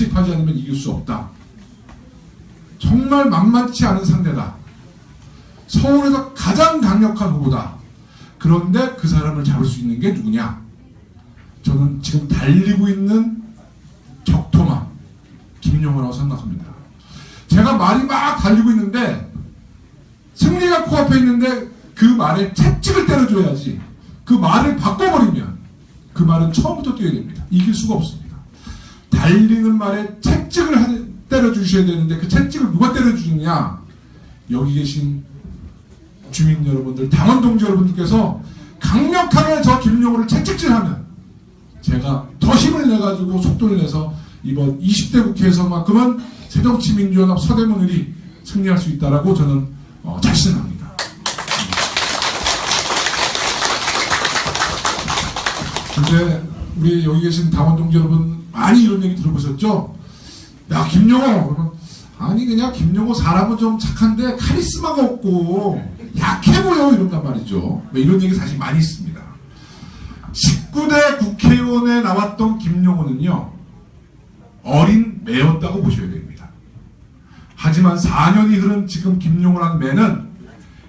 결집하지 않으면 이길 수 없다. 정말 만만치 않은 상대다. 서울에서 가장 강력한 후보다. 그런데 그 사람을 잡을 수 있는 게 누구냐? 저는 지금 달리고 있는 격토만 김용호라고 생각합니다. 제가 말이 막 달리고 있는데 승리가 코앞에 있는데 그 말에 채찍을 때려줘야지 그 말을 바꿔버리면 그 말은 처음부터 뛰어야 됩니다. 이길 수가 없습니다. 달리는 말에 채찍을 하- 때려주셔야 되는데 그 채찍을 누가 때려주느냐 여기 계신 주민 여러분들 당원 동지 여러분들께서 강력하게 저 김용호를 채찍질하면 제가 더 힘을 내가지고 속도를 내서 이번 20대 국회에서만큼은 새정치민주연합 서대문을이 승리할 수 있다라고 저는 어, 자신합니다. 근데 우리 여기 계신 당원 동지 여러분 많이 이런 얘기 들어보셨죠? 야 그러면 아니 그냥 김용호 사람은 좀 착한데 카리스마가 없고 약해 보여 이런단 말이죠. 뭐 이런 얘기 사실 많이 있습니다. 19대 국회의원에 나왔던 김용호는요, 어린 매였다고 보셔야 됩니다. 하지만 4년이 흐른 지금 김용호라는 매는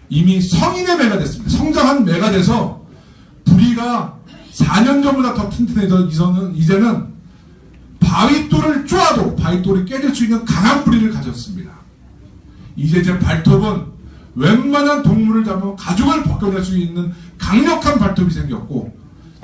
이미 성인의 매가 됐습니다. 성장한 매가 돼서 부리가 4년 전보다 더 튼튼해져 이제는 바위돌을 쪼아도 바위돌이 깨질 수 있는 강한 부리를 가졌습니다. 이제 제 발톱은 웬만한 동물을 잡으면 가죽을 벗겨낼 수 있는 강력한 발톱이 생겼고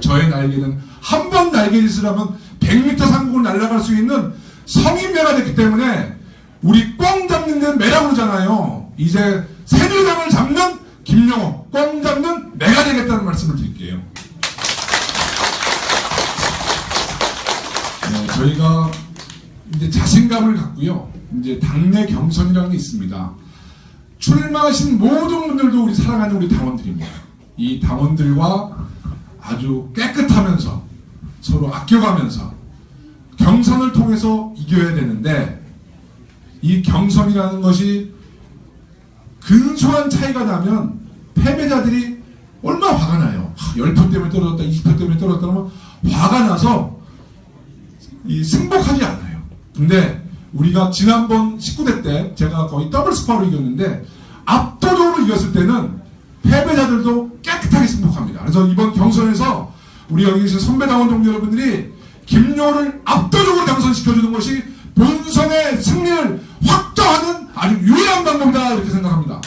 저의 날개는 한 번 날개짓을 하면 100m 상공을 날아갈 수 있는 성인 매가 됐기 때문에 우리 꽝 잡는 데는 매라고 그러잖아요. 이제 새누리당을 잡는 김영호, 꽝 잡는 매가 되겠다는 말씀을 드릴게요. 저희가 이제 자신감을 갖고요. 이제 당내 경선이라는 게 있습니다. 출마하신 모든 분들도 우리 사랑하는 우리 당원들입니다. 이 당원들과 아주 깨끗하면서 서로 아껴가면서 경선을 통해서 이겨야 되는데 이 경선이라는 것이 근소한 차이가 나면 패배자들이 얼마나 화가 나요. 10표 때문에 떨어졌다, 20표 때문에 떨어졌다 하면 화가 나서 이 승복하지 않아요. 근데 우리가 지난번 19대 때 제가 거의 더블 스파로 이겼는데 압도적으로 이겼을 때는 패배자들도 깨끗하게 승복합니다. 그래서 이번 경선에서 우리 여기 계신 선배 당원 동료 여러분들이 김요를 압도적으로 당선시켜주는 것이 본선의 승리를 확정하는 아주 유일한 방법이다 이렇게 생각합니다.